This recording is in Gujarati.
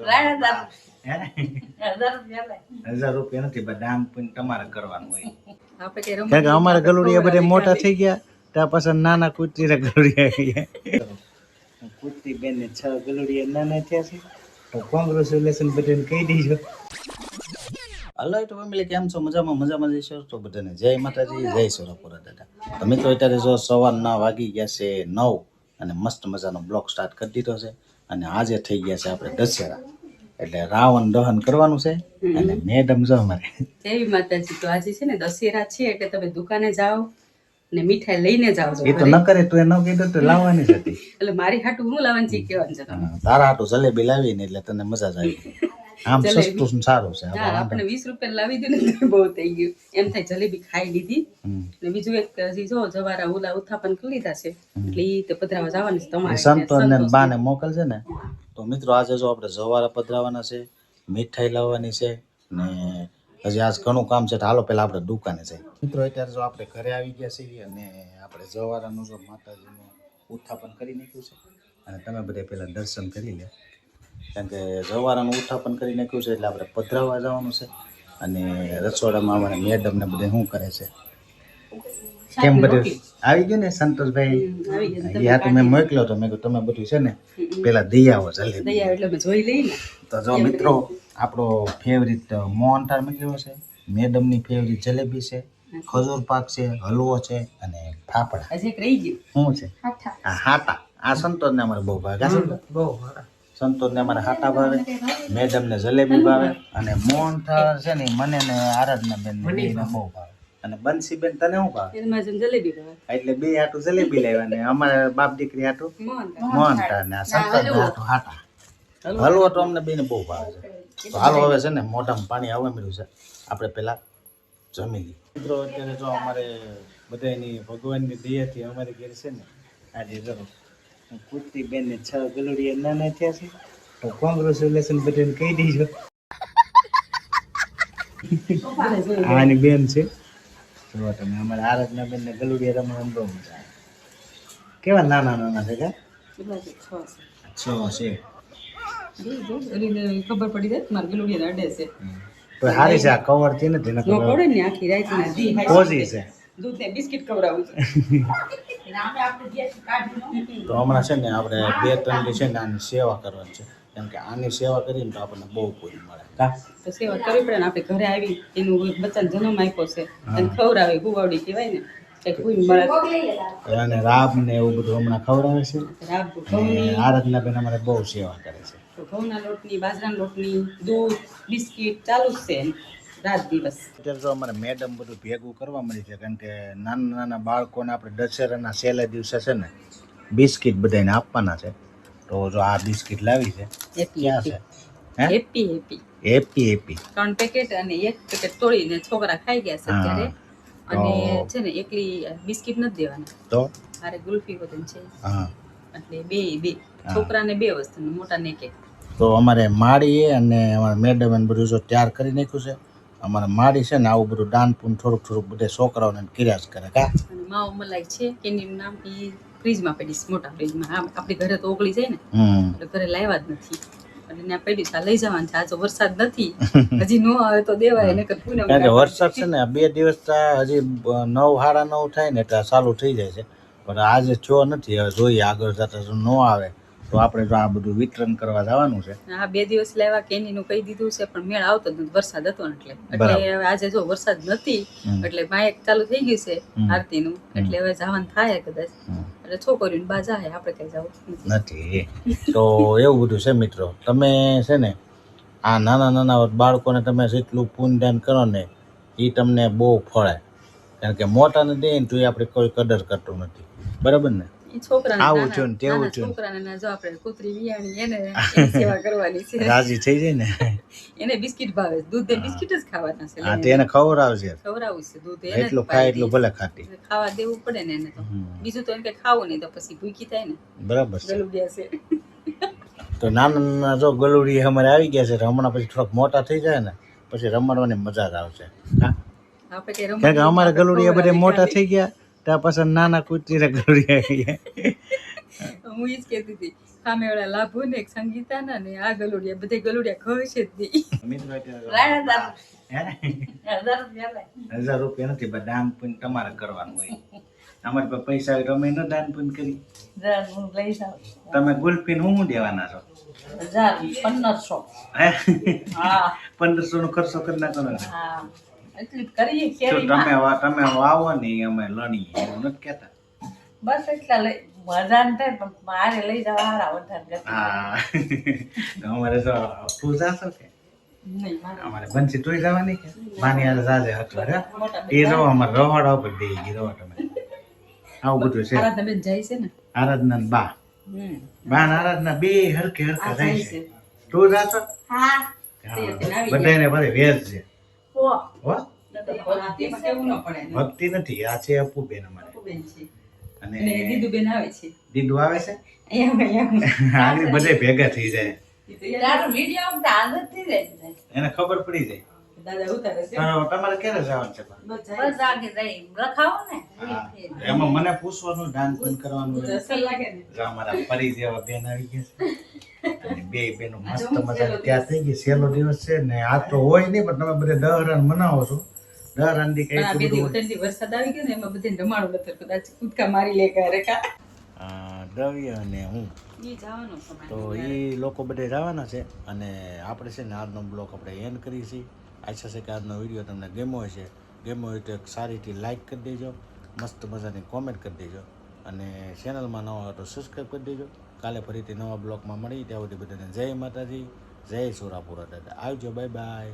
હજાર રૂપિયા. નથી બધા આમ પણ તમારે કરવાનું હોય. કારણ કે અમારા ગલુડિયા બધા મોટા થઈ ગયા ત્યાં પાછા નાના કુતરી ગલુડિયા કુર્તી કુતરી બેન ને છ ગલુડિયા નાના થયા છે. તો કોંગ્રેચ્યુલેશન બધાને કહી દીજો. હલો તો ફેમિલી કેમ છો? મજામાં મજામાં જઈશો તો બધાને? જય માતાજી જય સોરાપુરા દાદા. તો મિત્રો અત્યારે જો સવારના વાગી ગયા છે નવ અને મસ્ત મજાનો બ્લોક સ્ટાર્ટ કરી દીધો છે. અને આજે થઈ ગયા છે આપણે દશેરા. એટલે રાવણ દહન કરવાનું છે અને મેડમ જો અમારે. જય માતાજી તો આજે છે ને દશેરા છે એટલે તમે દુકાને જાઓ ને મીઠાઈ લઈને જાઓ એ તો ન કરે તો એ ન કીધું તો લાવવાની જ હતી. એટલે મારી હાટું હું લાવવાની છે કહેવાનું છે તારા હાટું જલેબી લાવીને એટલે તને મજા જ આવી. આમ. સસ્તું સારું છે. આપણે વીસ રૂપિયા લાવી દે ને બહુ થઈ ગયું. એમ થાય જલેબી ખાઈ લીધી. અને બીજું એક હજી જો જવારા ઓલા ઉથાપન કરી લીધા છે. એટલે ઈ તો પધરાવા જવાનું છે તમારે સંતો ને. બાને મોકલશે ને. તો મિત્રો આજે જો આપણે જવારા પધરાવાના છે મીઠાઈ લાવવાની છે ને હજી આજ ઘણું કામ છે તો હાલો પેલા આપણે દુકાને જઈએ. મિત્રો અત્યારે જો આપણે ઘરે આવી ગયા છીએ અને આપણે જવારાનું જો માતાજીનું ઉત્થાપન કરી નાખ્યું છે. અને તમે બધા પેલા દર્શન કરી લે કારણ કે જવારાનું ઉત્થાપન કરી નાખ્યું છે એટલે આપણે પધરાવા જવાનું છે. અને રસોડામાં અમારે મેડમ ને બધે શું કરે છે? કેમ બધું આવી ગયું ને સંતોષભાઈ? યા તો મેં મોકલ્યો તો. મેં કહ્યું તમે બધું છે ને પેલા દઈ આવો જલ્દી જોઈ લઈ તો જો મિત્રો આપણો ફેવરિટ મોહનથાળ મોકલ્યો છે. મેડમની ફેવરિટ જલેબી છે. ખજૂર પાક છે હલવો છે અને ફાફડા. હજી એક રહી ગયું? શું છે? આ હાટા. આ સંતોષ ને અમારે બહુ ભાગ. આ સંતોષ. બહુ સંતોષ ને અમારે હાટા ભાવે મેડમ ને જલેબી ભાવે અને મોહનથાળ છે ને મને ને આરાધના બેન બહુ ભાવે. અને બંસી બેન તને શું ભાવે? જલેબી ભાવે. એટલે બે હાટું જલેબી લાવ્યા ને અમારે બાપ દીકરી હાટું મોહન મોહનથાળ ને સંતોષ હાટું હાટા. હલવો. તો અમને બેને બહુ ભાવે છે. તો હાલો હવે છે ને મોઢામાં પાણી આવવા મળ્યું છે. આપણે પેલા જમી લઈએ. મિત્રો અત્યારે જો અમારે બધાની ભગવાનની દયાથી અમારી ઘેર છે ને આજે જો કુર્તી બેન ને છ ગલુડિયા નાના થયા છે તો કોંગ્રેચ્યુલેશન બટન કહી દીજો. આની બેન છે. જો તમે અમારા આરાધના બેન ને ગલુડિયા રમવાની બહુ મજા કેવા નાના નાના છે કા? છ છે. ખબર પડી જાય મારે ગલુડિયા અડે છે હારી છે આ કવરથી નથી નકર પડે ને આખી રાત કોઝી છે. દૂધ ને બિસ્કિટ ખવડાવું છું. તો હમણાં છે ને આપણે બે ત્રણ દી છે ને આની સેવા કરવાની છે. કેમ કે આની સેવા કરીને તો આપણને બહુ પૂરી મળે. તો સેવા કરવી પડે ને આપણે ઘરે આવી એનું બચ્ચાને જન્મ આપ્યો છે. અને ખવડાવે ગુવાવડી કહેવાય ને કે કોઈ મળે અને રાબ ને એવું બધું હમણાં ખવડાવે છે. આરાધના બેન અમારે બહુ સેવા કરે છે. તો ઘઉંના લોટની બાજરાના લોટની દૂધ બિસ્કિટ ચાલુ જ છે. રાત દિવસ. અત્યારે તો અમારે મેડમ બધું ભેગું કરવા મળી છે કારણ કે નાના નાના બાળકોને આપણે દશેરાના છેલ્લા દિવસે છે ને બિસ્કિટ બધાને આપવાના છે. તો જો આ બિસ્કિટ લાવી છે ક્યાં છે? હેપી હેપી હેપી હેપી ત્રણ પેકેટ અને એક પેકેટ તોડીને છોકરા ખાઈ ગયા છે અત્યારે. અને છે ને એકલી બિસ્કિટ નથી દેવાની. તો? મારે ગુલ્ફી વગર છે. હા. એટલે બે બે. છોકરાને બે વસ્તુ ને મોટાને એક એક. તો અમારે માળીએ અને અમારા મેડમ એને બધું જો તૈયાર કરી નાખ્યું છે. અમારે માડી છે ને આવું બધું દાન પૂન થોડુંક થોડુંક બધા છોકરાઓને કિરાશ કરે કા? માવો મલાઈ છે કેનીનું નામ એ ફ્રીજમાં પડીશ મોટા ફ્રીજમાં આમ આપણે ઘરે તો ઓગળી જાય ને એટલે ઘરે લાવ્યા જ નથી. ત્યાં પડી છે આ લઈ જવાનું છે આજે વરસાદ નથી. હજી નો આવે તો દેવાય નકર પૂનમ કારણ કે વરસાદ છે ને બે દિવસ હજી નવ સાડા નવ થાય ને એટલે ચાલુ થઈ જાય છે. પણ આજે થયો નથી હવે જોઈએ આગળ જતા ન આવે. તો આપણે જો આ બધું વિતરણ કરવા જવાનું છે. હા બે દિવસ લાવ્યા કેનીનું કહી દીધું છે પણ મેળ આવતો નથી. વરસાદ હતો એટલે. એટલે આજે જો વરસાદ નથી એટલે માયક ચાલુ થઈ ગયું છે. આરતીનું. એટલે હવે જવાનું થાય કદાચ. એટલે છોકરીઓને બા જાય આપણે કઈ જવું નથી. તો એવું બધું છે મિત્રો. તમે છે ને આ નાના નાના બાળકોને તમે જેટલું પૂનદાન કરો ને એ તમને બહુ ફળે. કારણ કે મોટાને દે ને તો એ આપણે કોઈ કદર કરતું નથી. બરાબર ને? આવું તેવું જો આપણે કૂતરી વિયાણી એને સેવા કરવાની છે. રાજી થઈ જાય ને. એને બિસ્કિટ ભાવે દૂધ બિસ્કિટ જ ખાવાના છે હા લઈને. તો ખવડાવશે દૂધ એને એટલું ખાય એટલું ભલે ખાતી ખાવા દેવું પડે ને એને તો. બીજું તો એને કઈ ખાવું નહીં તો પછી ભૂખી થાય ને. બરાબર છે. ગલુડિયા છે. તો નાના નાના જો ગલુડી અમારે આવી ગયા છે હમણાં પછી થોડાક મોટા થઈ જાય ને પછી રમવાની મજા જ આવશે. હા? આપણે કે અમારા ગલુડિયા બધા મોટા થઈ ગયા. ત્યાં પાછા નાના આવી ગયા હું ઈ જ કહેતી હતી સામે વાળા લાભુ ને એક સંગીતાના ને આ ગલુડિયા બધે ગલુડિયા ખવે છે જ નહીં? હજાર રૂપિયા. લે. હજાર રૂપિયા નથી પણ દાન પુણ્ય તમારે કરવાનું હોય. અમારી પાસે પૈસા હોય તો અમે ન દાન પણ કરી તમે ગુલપીન હું દેવાના છો? હજાર પંદરસો. હે? હા. પંદરસો નો ખર્ચો કરી નાખવાનો એટલી કરીએ કેરીમાં તમે વા- તમે વાવો ને અમે લણીએ એવું નથી કહેતા. બસ એટલા લઈ મજા ને થાય પણ મારે લઈ જવા હારા વધારે હા. અમારે તો પૂજા છો કે? નહીં અમારે બંસી તું જવાની કે? માની જાજે હતું એ જો અમારે રવાડા ઉપર બે ગઈ રવા તમે આવું બધું છે. આરાધના જાય છે ને? આરાધના ને બા બા ને આરાધના બે હરખે હરખે જાય છે. છે. તું જાશો? બધાને બધે વેર છે. ભક્તિ નથી આ છે અપુ બેન અમારે અને દીદુ બેન આવે છે. દીદુ આવે છે? આગળ બધે ભેગા થઈ જાય. એને ખબર પડી જાય. દાદા ઉતારે છે. તો તમારે ક્યારે જવાનું છે. એમાં મને પૂછવાનું દાન કરવાનું અમારા પરી જેવા બેન આવી ગયા છે. બે બેનો મસ્ત મજા ત્યાં થઈ ગઈ. સહેલો દિવસ છે ને આ તો હોય નહીં પણ તમે બધે રન મનાવો છો. પણ બે કઈ દિવસ વરસાદ આવી ગયો ને એમાં બધે રમાડો નથી કદાચ કૂદકા મારી લે ઘરે કા. દ્રવ્ય અને હું. તો એ લોકો બધે જવાના છે અને આપણે છે ને આજનો બ્લોગ આપણે એન્ડ કરીએ છીએ. આશા છે કે આજનો વીડિયો તમને ગેમો હશે. ગેમો હોય તો એક સારીથી લાઇક કરી દેજો મસ્ત મજાની કોમેન્ટ કરી દેજો અને ચેનલમાં ન હોય તો સબસ્ક્રાઈબ કરી દેજો. કાલે ફરીથી નવા બ્લોગમાં મળી ત્યાં સુધી બધાને જય માતાજી, જય સુરાપુરા દાદા. આવજો બાય બાય